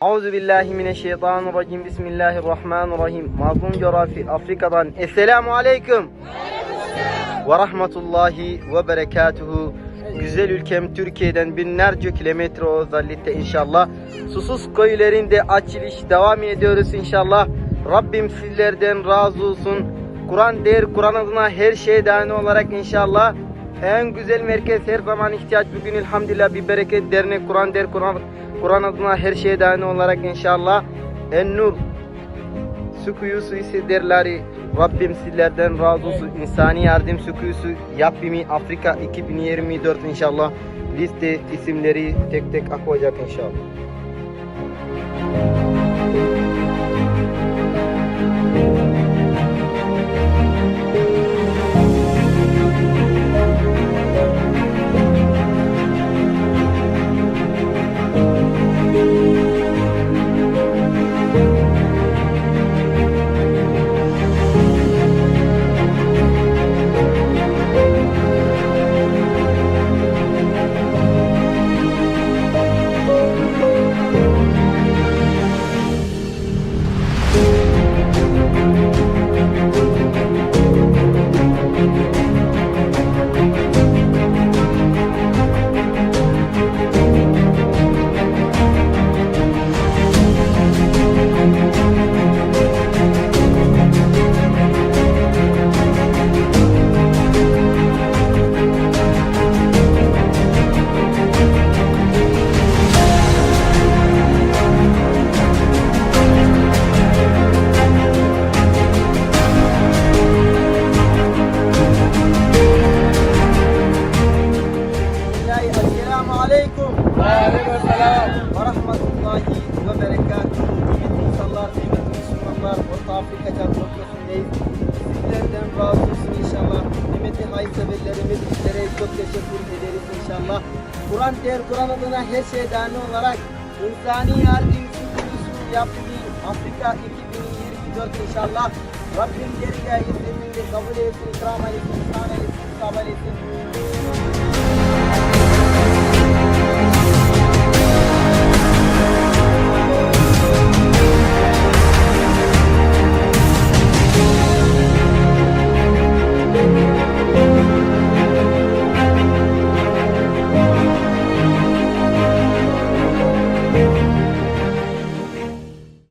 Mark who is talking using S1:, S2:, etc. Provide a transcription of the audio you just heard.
S1: Auzu billahi mineşşeytanirracim. Bismillahirrahmanirrahim. Mazlum coğrafi Afrika'dan Esselamu aleyküm. Ve rahmetullahi ve berekatuhu. Güzel ülkem Türkiye'den binlerce kilometre uzaklıkta inşallah. Susuz köylerinde açılış devam ediyoruz inşallah. Rabbim sizlerden razı olsun. Kur'an der, Kur'an adına her şey dahil olarak inşallah. En güzel merkez her zaman ihtiyaç. Bugün elhamdülillah bir bereket dernek Kur'an der, Kur'an Kur'an adına her şey dahil olarak inşallah. En nur su kuyusu ise derleri Rabbim sizlerden razı olsun. İnsani yardım su kuyusu yapımı Afrika 2024 inşallah. Liste isimleri tek tek akacak inşallah. Ve berekatuhu. Kıymetli insanlar, kıymetli Müslümanlar, Orta Afrika Caddesi'ndeyiz. Sizlerden razı olsun inşallah. Kıymetli hayırseverlerimiz sizlere çok teşekkür ederiz inşallah. Kur'an der, Kur'an adına her şey dahil olarak insani yardım sütünüzü yaptığı Afrika 2024 inşallah. Rabbim dergâh hizmetini kabul etsin, ikram etsin, ihsan etsin.